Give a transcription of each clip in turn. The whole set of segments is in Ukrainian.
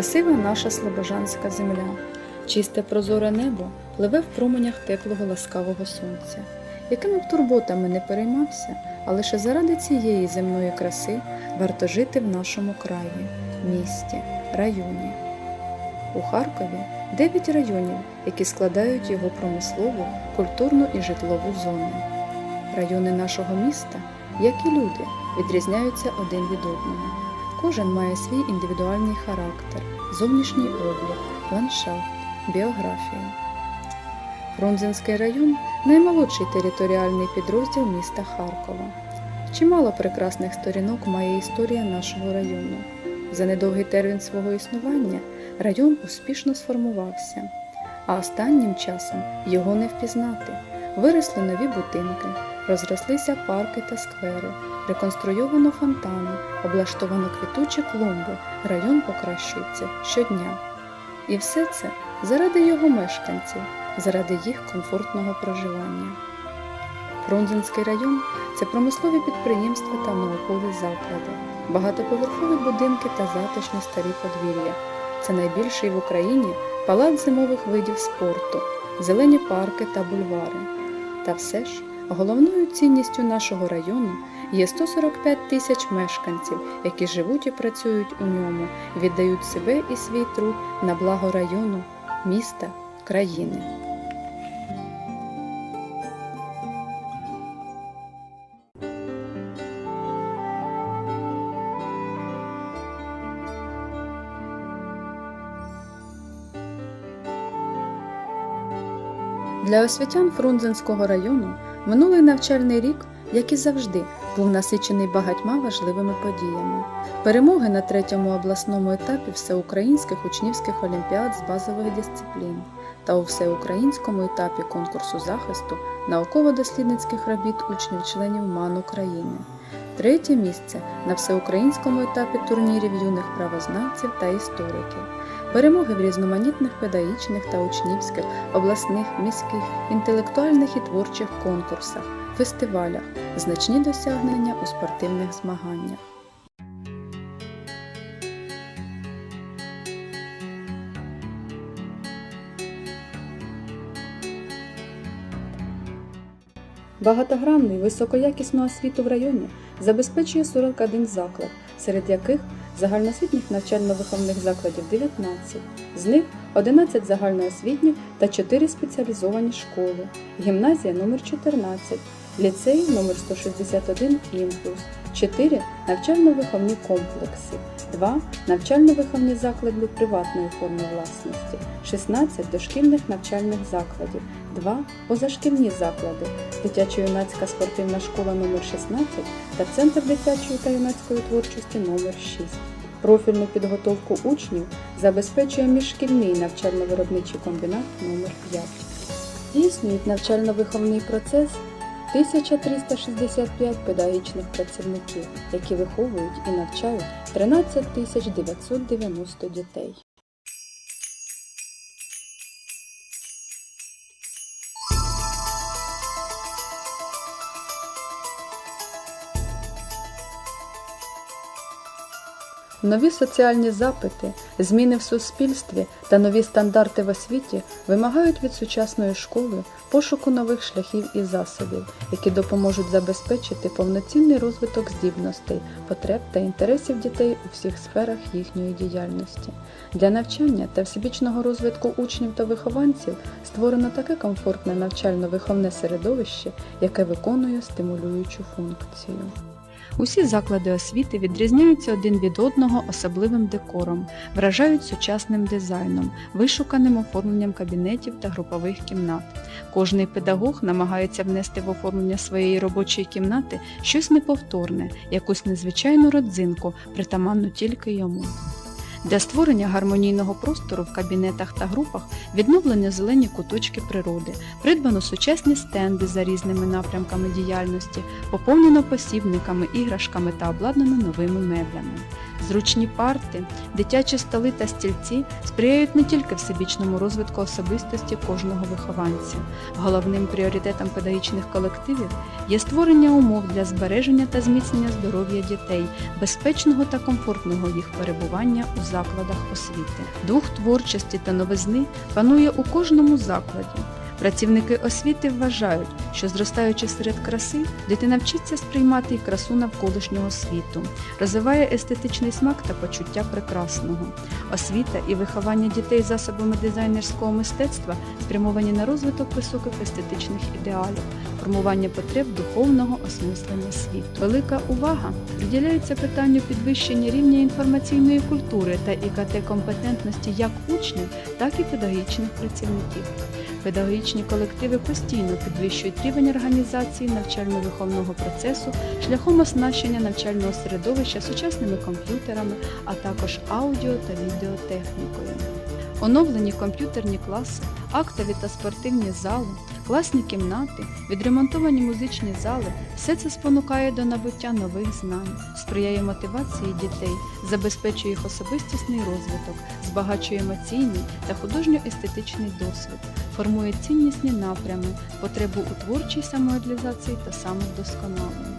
Красива наша слобожанська земля, чисте прозоре небо пливе в променях теплого ласкавого сонця. Якими б турботами не переймався, а лише заради цієї земної краси варто жити в нашому краї, місті, районі. У Харкові 9 районів, які складають його промислову, культурну і житлову зони. Райони нашого міста, як і люди, відрізняються один від одного. Кожен має свій індивідуальний характер, зовнішній облик, ландшафт, біографію. Фрунзенський район наймолодший територіальний підрозділ міста Харкова. Чимало прекрасних сторінок має історія нашого району. За недовгий термін свого існування район успішно сформувався, а останнім часом його не впізнати. Виросли нові будинки, розрослися парки та сквери, реконструйовано фонтани, облаштовано квітучі клумби, район покращується щодня. І все це заради його мешканців, заради їх комфортного проживання. Фрунзенський район це промислові підприємства та наукові заклади, багатоповерхові будинки та затишні старі подвір'я. Це найбільший в Україні палац зимових видів спорту, зелені парки та бульвари. Та все ж головною цінністю нашого району є 145 тисяч мешканців, які живуть і працюють у ньому, віддають себе і свій труд на благо району, міста, країни. Для освітян Фрунзенського району минулий навчальний рік, як і завжди, був насичений багатьма важливими подіями. Перемоги на третьому обласному етапі всеукраїнських учнівських олімпіад з базових дисциплін та у всеукраїнському етапі конкурсу захисту науково-дослідницьких робіт учнів-членів МАН України. Третє місце на всеукраїнському етапі турнірів юних правознавців та істориків. Перемоги в різноманітних педагогічних та учнівських, обласних, міських, інтелектуальних і творчих конкурсах, фестивалях, значні досягнення у спортивних змаганнях. Багатогранний високоякісну освіту в районі забезпечує 41 заклад, серед яких загальноосвітніх навчально-виховних закладів 19, з них 11 загальноосвітніх та 4 спеціалізовані школи, гімназія номер 14, ліцей номер 161 «Імпульс», 4 навчально-виховні комплекси, 2 навчально-виховні заклади приватної форми власності, 16 дошкільних навчальних закладів, 2 позашкільні заклади, дитячо-юнацька спортивна школа номер 16 та Центр дитячої та юнацької творчості номер 6 Профільну підготовку учнів забезпечує міжшкільний навчально-виробничий комбінат номер 5 Здійснюють навчально-виховний процес 1365 педагогічних працівників, які виховують і навчають 13 990 дітей. Нові соціальні запити, зміни в суспільстві та нові стандарти в освіті вимагають від сучасної школи пошуку нових шляхів і засобів, які допоможуть забезпечити повноцінний розвиток здібностей, потреб та інтересів дітей у всіх сферах їхньої діяльності. Для навчання та всебічного розвитку учнів та вихованців створено таке комфортне навчально-виховне середовище, яке виконує стимулюючу функцію. Усі заклади освіти відрізняються один від одного особливим декором, вражають сучасним дизайном, вишуканим оформленням кабінетів та групових кімнат. Кожний педагог намагається внести в оформлення своєї робочої кімнати щось неповторне, якусь незвичайну родзинку, притаманну тільки йому. Для створення гармонійного простору в кабінетах та групах відновлені зелені куточки природи, придбано сучасні стенди за різними напрямками діяльності, поповнено посібниками, іграшками та обладнано новими меблями. Зручні парти, дитячі столи та стільці сприяють не тільки всебічному розвитку особистості кожного вихованця. Головним пріоритетом педагогічних колективів є створення умов для збереження та зміцнення здоров'я дітей, безпечного та комфортного їх перебування у закладах освіти. Дух творчості та новизни панує у кожному закладі. Працівники освіти вважають, що зростаючи серед краси, дитина вчиться сприймати й красу навколишнього світу, розвиває естетичний смак та почуття прекрасного. Освіта і виховання дітей засобами дизайнерського мистецтва спрямовані на розвиток високих естетичних ідеалів, формування потреб духовного осмислення світу. Велика увага приділяється питанню підвищення рівня інформаційної культури та ІКТ компетентності як учнів, так і педагогічних працівників. Педагогічні колективи постійно підвищують рівень організації навчально-виховного процесу шляхом оснащення навчального середовища сучасними комп'ютерами, а також аудіо та відеотехнікою. Оновлені комп'ютерні класи, актові та спортивні зали, класні кімнати, відремонтовані музичні зали все це спонукає до набуття нових знань, сприяє мотивації дітей, забезпечує їх особистісний розвиток, збагачує емоційний та художньо-естетичний досвід, формує ціннісні напрями, потребу у творчій самореалізації та самовдосконаленні.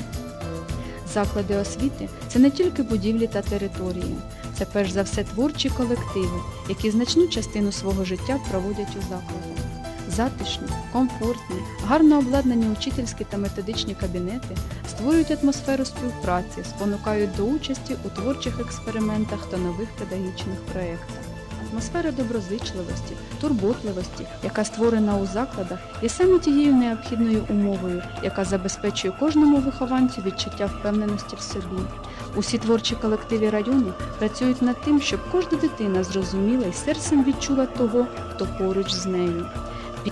Заклади освіти це не тільки будівлі та території, це перш за все творчі колективи, які значну частину свого життя проводять у закладах. Затишні, комфортні, гарно обладнані учительські та методичні кабінети створюють атмосферу співпраці, спонукають до участі у творчих експериментах та нових педагогічних проєктах. Атмосфера доброзичливості, турботливості, яка створена у закладах, є саме тією необхідною умовою, яка забезпечує кожному вихованцю відчуття впевненості в собі. Усі творчі колективи району працюють над тим, щоб кожна дитина зрозуміла і серцем відчула того, хто поруч з нею.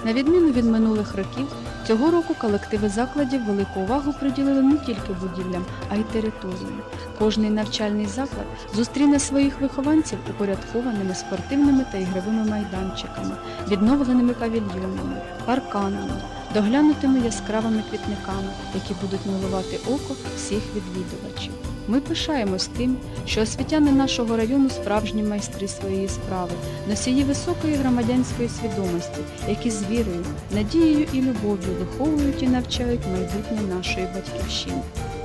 На відміну від минулих років, цього року колективи закладів велику увагу приділили не тільки будівлям, а й території. Кожний навчальний заклад зустріне своїх вихованців упорядкованими спортивними та ігровими майданчиками, відновленими павільйонами, парканами, доглянутими яскравими квітниками, які будуть милувати око всіх відвідувачів. Ми пишаємось тим, що освітяни нашого району справжні майстри своєї справи, носії високої громадянської свідомості, які з вірою, надією і любов'ю виховують і навчають майбутнє нашої батьківщини.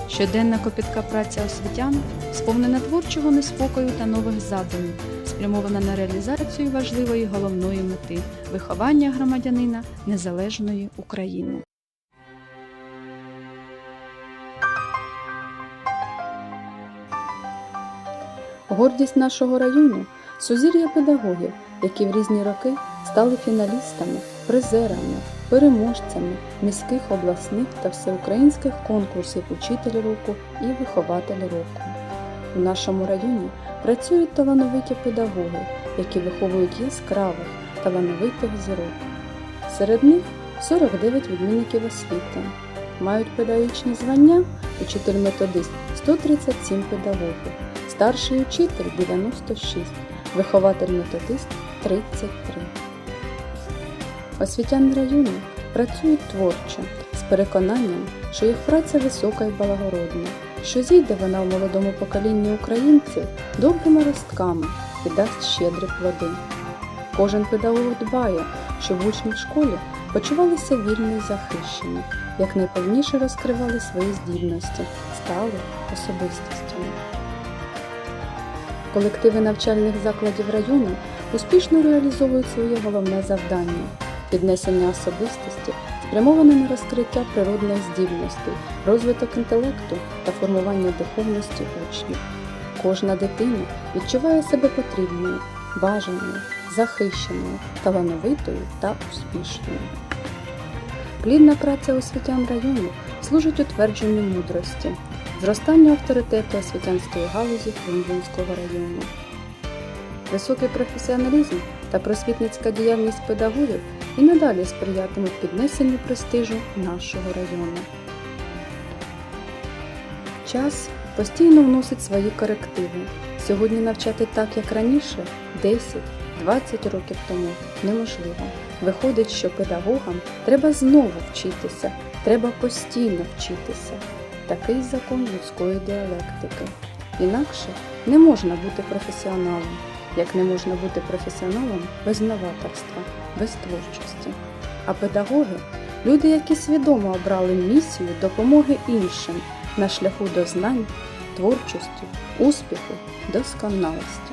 Щоденна копітка праця освітян сповнена творчого неспокою та нових задумів, спрямована на реалізацію важливої головної мети виховання громадянина незалежної України. Гордість нашого району сузір'я педагогів, які в різні роки стали фіналістами, призерами, переможцями міських обласних та всеукраїнських конкурсів Учитель року і Вихователь року. У нашому районі працюють талановиті педагоги, які виховують яскравих, талановитих зірок. Серед них 49 відмінників освіти. Мають педагогічні звання учитель-методист 137 педагогів, старший учитель 96, вихователь-методист 33. Освітяни району працюють творчо, з переконанням, що їх праця висока і благородна, що зійде вона в молодому поколінні українців добрими ростками і дасть щедрі плоди. Кожен педагог дбає, щоб учні в школі почувалися вільно і захищені, як найповніше розкривали свої здібності, стали особистостями. Колективи навчальних закладів району успішно реалізовують своє головне завдання піднесення особистості, спрямоване на розкриття природних здібностей, розвиток інтелекту та формування духовності учнів. Кожна дитина відчуває себе потрібною, бажаною, захищеною, талановитою та успішною. Плідна праця освітян району служить утвердженню мудрості, зростанню авторитету освітянської галузі Кримвінського району. Високий професіоналізм та просвітницька діяльність педагогів і надалі сприятимуть піднесенню престижу нашого району. Час постійно вносить свої корективи. Сьогодні навчати так, як раніше, 10-20 років тому неможливо. Виходить, що педагогам треба знову вчитися, треба постійно вчитися. Такий закон людської діалектики. Інакше не можна бути професіоналом, як не можна бути професіоналом без новаторства, без творчості. А педагоги люди, які свідомо обрали місію допомоги іншим на шляху до знань, творчості, успіху, досконалості.